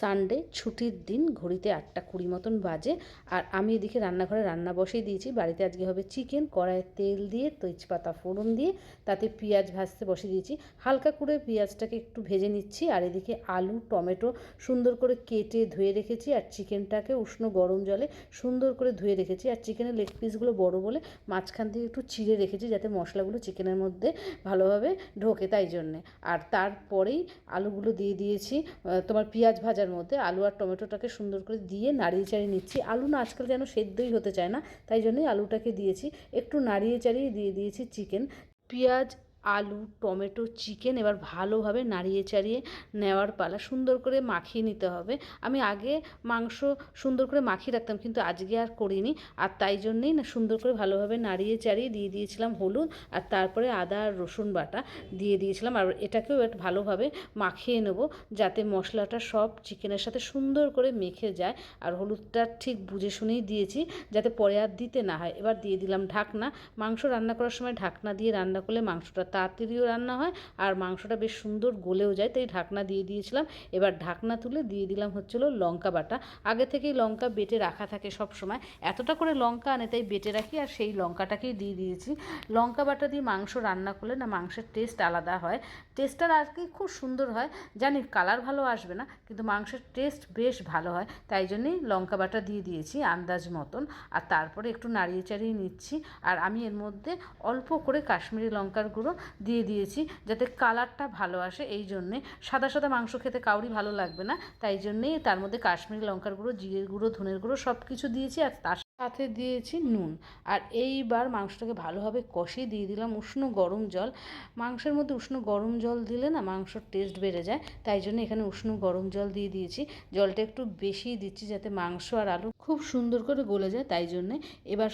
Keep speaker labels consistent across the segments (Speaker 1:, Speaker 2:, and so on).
Speaker 1: Sunday ছুটির দিন ঘড়িতে আটটা কুড়ি মতন বাজে। আর আমি এদিকে রান্নাঘরে রান্না বসিয়ে দিয়েছি। বাড়িতে আজকে হবে চিকেন, কড়াইয়ে তেল দিয়ে, তেজপাতা, ফোড়ন দিয়ে, তাতে পেঁয়াজ ভাজতে বসিয়ে দিয়েছি। হালকা করে পেঁয়াজটাকে একটু ভেজে নিচ্ছি। আর এদিকে আলু, টমেটো সুন্দর করে কেটে ধুয়ে রেখেছি। আর চিকেনটাকে উষ্ণ গরম জলে সুন্দর করে ধুয়ে রেখেছি। আর চিকেনের লেগ পিসগুলো বড় বলে মাঝখান থেকে একটু চিড়ে রেখেছি যাতে মশলাগুলো চিকেনের মধ্যে ভালোভাবে ঢোকে তাই জন্যে। আর তারপরেই আলুগুলো দিয়ে দিয়েছি। তোমার পেঁয়াজ ভাজার মধ্যে আলু আর টমেটোটাকে সুন্দর করে দিয়ে নাড়িয়ে চাড়িয়ে নিচ্ছি। আলু না আজকাল যেন সেদ্ধই হতে চায় না, তাই জন্যই আলুটাকে দিয়েছি। একটু নাড়িয়ে চাড়িয়ে দিয়ে দিয়েছি চিকেন পেঁয়াজ আলু, টমেটো চিকেন এবার ভালোভাবে নাড়িয়ে চাড়িয়ে নেওয়ার পালা। সুন্দর করে মাখিয়ে নিতে হবে। আমি আগে মাংস সুন্দর করে মাখিয়ে রাখতাম কিন্তু আজকে আর করিনি। আর তাই জন্যেই না সুন্দর করে ভালোভাবে নাড়িয়ে চাড়িয়ে দিয়ে দিয়েছিলাম হলুদ আর তারপরে আদা আর রসুন বাটা দিয়ে দিয়েছিলাম। আর এটাকেও একটু ভালোভাবে মাখিয়ে নেব যাতে মশলাটা সব চিকেনের সাথে সুন্দর করে মেখে যায়। আর হলুদটা ঠিক বুঝে শুনেই দিয়েছি যাতে পরে আর দিতে না হয়। এবার দিয়ে দিলাম ঢাকনা। মাংস রান্না করার সময় ঢাকনা দিয়ে রান্না করলে মাংসটা তাড়াতাড়িও রান্না হয়, আর মাংসটা বেশ সুন্দর গলেও যায়, তাই ঢাকনা দিয়ে দিয়েছিলাম। এবার ঢাকনা তুলে দিয়ে দিলাম হচ্ছিল লঙ্কা বাটা। আগে থেকেই লঙ্কা বেটে রাখা থাকে সব সময় এতটা করে লঙ্কা আনে তাই বেটে রাখি, আর সেই লঙ্কাটাকেই দিয়ে দিয়েছি। লঙ্কা বাটা দিয়ে মাংস রান্না করলে না মাংসের টেস্ট আলাদা হয়। টেস্টটা আর কি খুব সুন্দর হয়। জানি কালার ভালো আসবে না, কিন্তু মাংসের টেস্ট বেশ ভালো হয়। তাই জন্যেই লঙ্কা বাটা দিয়ে দিয়েছি আন্দাজ মতন। আর তারপরে একটু নাড়িয়ে চাড়িয়ে নিচ্ছি। আর আমি এর মধ্যে অল্প করে কাশ্মীরি লঙ্কার গুঁড়ো দিয়ে দিয়েছি যাতে কালারটা ভালো আসে, এই জন্যে। সাদা সাদা মাংস খেতে কাউরি ভালো লাগবে না, তাই জন্যেই তার মধ্যে কাশ্মীরি লঙ্কার গুঁড়ো, জিরের গুঁড়ো, ধনের গুঁড়ো সব কিছু দিয়েছি আর তার সাথে দিয়েছি নুন। আর এইবার মাংসটাকে ভালোভাবে কষিয়ে দিয়ে দিলাম উষ্ণ গরম জল। মাংসের মধ্যে উষ্ণ গরম জল দিলে না মাংসর টেস্ট বেড়ে যায়, তাই জন্য এখানে উষ্ণ গরম জল দিয়ে দিয়েছি। জলটা একটু বেশিই দিচ্ছি যাতে মাংস আর আলু খুব সুন্দর করে গলে যায়, তাই জন্যে এবার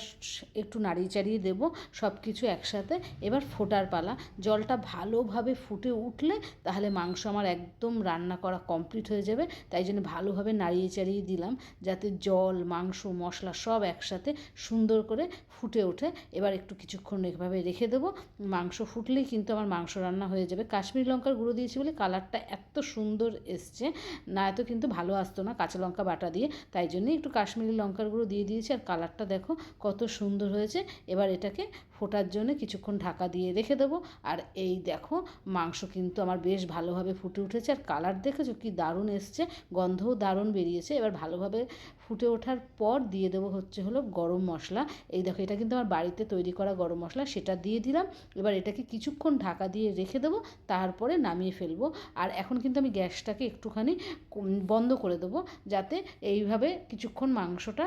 Speaker 1: একটু নাড়িয়ে চাড়িয়ে দেবো সব কিছু একসাথে। এবার ফোটার পালা। জলটা ভালোভাবে ফুটে উঠলে তাহলে মাংস আমার একদম রান্না করা কমপ্লিট হয়ে যাবে, তাই জন্য ভালোভাবে নাড়িয়ে চাড়িয়ে দিলাম যাতে জল, মাংস, মশলা সব একসাথে সুন্দর করে ফুটে ওঠে। এবার একটু কিছুক্ষণ এভাবে রেখে দেবো। মাংস ফুটলেই কিন্তু আমার মাংস রান্না হয়ে যাবে। কাশ্মীরি লঙ্কার গুঁড়ো দিয়েছি বলে কালারটা এত সুন্দর এসছে, না এত কিন্তু ভালো আসতো না কাঁচা লঙ্কা বাটা দিয়ে, তাই জন্যই একটু কাশ্মীরি লঙ্কার গুঁড়ো দিয়ে দিয়েছি আর কালারটা দেখো কত সুন্দর হয়েছে। এবার এটাকে ফোটার জন্য কিছুক্ষণ ঢাকা দিয়ে রেখে দেবো। আর এই দেখো, মাংস কিন্তু আমার বেশ ভালোভাবে ফুটে উঠেছে। আর কালার দেখেছ কি দারুণ এসছে, গন্ধও দারুণ বেরিয়েছে। এবার ভালোভাবে ফুটে ওঠার পর দিয়ে দেবো হচ্ছে হলো গরম মশলা। এই দেখো, এটা কিন্তু আমার বাড়িতে তৈরি করা গরম মশলা, সেটা দিয়ে দিলাম। এবার এটাকে কিছুক্ষণ ঢাকা দিয়ে রেখে দেবো, তারপরে নামিয়ে ফেলব। আর এখন কিন্তু আমি গ্যাসটাকে একটুখানি বন্ধ করে দেবো, যাতে এইভাবে কিছুক্ষণ মাংসটা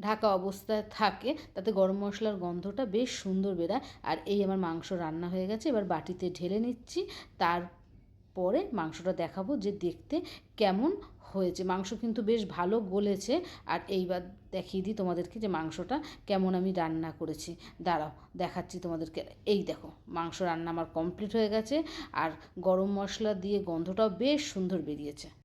Speaker 1: ঢাকা অবস্থায় থাকে, তাতে গরম মশলার গন্ধটা বেশ সুন্দর বেরায়। আর এই আমার মাংস রান্না হয়ে গেছে, এবার বাটিতে ঢেলে নিচ্ছি। তারপরে মাংসটা দেখাবো যে দেখতে কেমন হয়েছে। মাংস কিন্তু বেশ ভালো গলেছে। আর এইবার দেখিয়ে দিই তোমাদেরকে যে মাংসটা কেমন আমি রান্না করেছি। দাঁড়াও, দেখাচ্ছি তোমাদেরকে। এই দেখো, মাংস রান্না আমার কমপ্লিট হয়ে গেছে। আর গরম মশলা দিয়ে গন্ধটাও বেশ সুন্দর বেরিয়েছে।